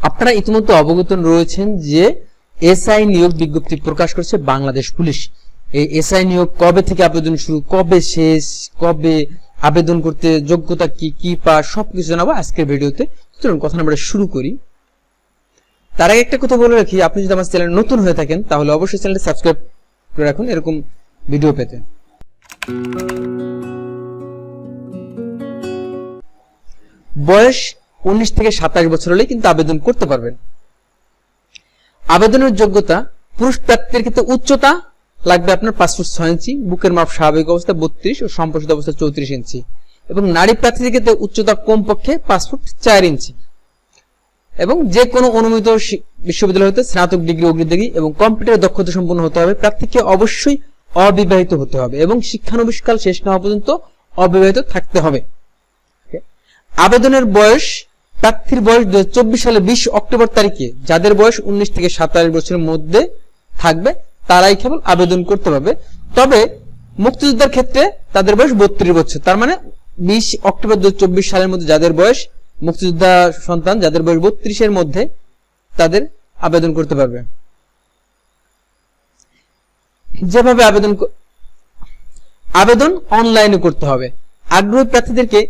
আপনারা ইতিমধ্যে অবগত রয়েছেন যে এসআই নিয়োগ বিজ্ঞপ্তি প্রকাশ করেছে বাংলাদেশ পুলিশ। এই এসআই নিয়োগ কবে থেকে আবেদন শুরু, কবে শেষ, কবে আবেদন করতে যোগ্যতা কি কি পা, সবকিছু জানাব আজকের ভিডিওতে। চলুন, কথা আমরা শুরু করি। তার আগে একটা কথা বলে রাখি, আপনি যদি আমার চ্যানেল নতুন হয়ে থাকেন, তাহলে অবশ্যই চ্যানেলটি সাবস্ক্রাইব করে রাখুন এরকম ভিডিও পেতে। বয়স উনিশ থেকে সাতাশ বছর হলে কিন্তু আবেদন করতে পারবেন। আবেদনের যোগ্যতা, পুরুষ প্রার্থীদের ক্ষেত্রে উচ্চতা, লাগবে আপনার পাঁচ ফুট ছয় ইঞ্চি, বুকের মাপ স্বাভাবিক অবস্থা বত্রিশ ও সম্প্রসারিত অবস্থা চৌত্রিশ ইঞ্চি। এবং নারী প্রার্থীদের ক্ষেত্রে উচ্চতা কমপক্ষে পাঁচ ফুট চার ইঞ্চি। এবং যে কোনো অনুমোদিত শি- বিশ্ববিদ্যালয় হতে স্নাতক ডিগ্রি অগ্রি ডিগ্রি এবং কম্পিউটার দক্ষতা সম্পন্ন হতে হবে, প্রার্থীকে অবশ্যই অবিবাহিত হতে হবে এবং শিক্ষানবিষ্কাল শেষ না হওয়া পর্যন্ত অবিবাহিত থাকতে হবে। আবেদনের বয়স প্রার্থীর বয়স দু সালে বিশ অক্টোবর তারিখে। যাদের বয়স উনিশ থেকে সাতাশ বছরের মধ্যে থাকবে, তারাই কেবল আবেদন করতে পারবে। তবে মুক্তিযোদ্ধার ক্ষেত্রে তাদের বয়স বত্রিশ বছর। তার মানে বিশ অক্টোবর দু সালের মধ্যে যাদের বয়স মুক্তিযোদ্ধা সন্তান, যাদের বয়স বত্রিশের মধ্যে, তাদের আবেদন করতে পারবে। যেভাবে আবেদন আবেদন অনলাইনে করতে হবে। আগ্রহী প্রার্থীদেরকে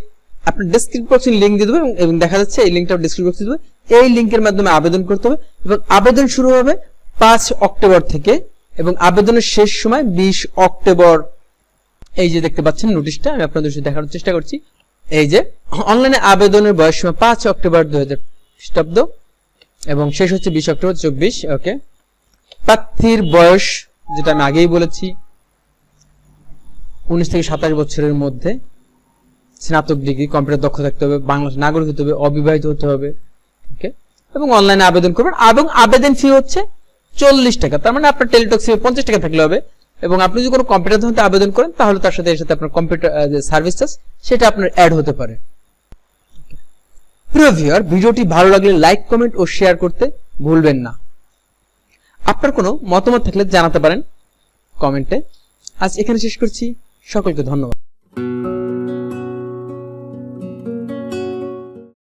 আপনার ডেসক্রিপ্ট বক্সে লিঙ্ক দিয়ে দেবে এবং- দেখা যাচ্ছে এই লিঙ্কটা ডেসক্রিপ্ট বক্সে দেবে এই লিঙ্কের মাধ্যমে আবেদন করতে হবে এবং আবেদন শুরু হবে পাঁচ অক্টোবর থেকে এবং আবেদনের শেষ সময় বিশ অক্টোবর। এই যে দেখতে পাচ্ছেন নোটিশটা আমি আপনাদের সাথে দেখানোর চেষ্টা করছি। এই যে অনলাইনে আবেদনের বয়স সময় পাঁচ অক্টোবর দুই হাজার খ্রিস্টাব্দ এবং শেষ হচ্ছে বিশ অক্টোবর চব্বিশ ওকে প্রার্থীর বয়স, যেটা আমি আগেই বলেছি, উনিশ থেকে সাতাশ বছরের মধ্যে। স্নাতক ডিগ্রি, কম্পিউটার দক্ষ থাকতে হবে বাংলাদেশ নাগরিক হতে হবে, অবিবাহিত হতে হবে ওকে এবং অনলাইনে আবেদন করবেন, এবং আবেদন ফি হচ্ছে চল্লিশ টাকা। তার মানে আপনার টেলিটক সিমে পঞ্চাশ টাকা থাকলে হবে, এবং আপনি যদি কোনো কম্পিউটার ধরতে আবেদন করেন, তাহলে তার সাথে এর সাথে আপনার কম্পিউটার যে সার্ভিস চার্জ সেটা আপনার অ্যাড হতে পারে। প্রিয় ভিউয়ার ভিডিওটি ভালো লাগলে লাইক কমেন্ট ও শেয়ার করতে ভুলবেন না। আপনার কোনো মতামত থাকলে জানাতে পারেন কমেন্টে। আজ এখানে শেষ করছি। সকলকে ধন্যবাদ।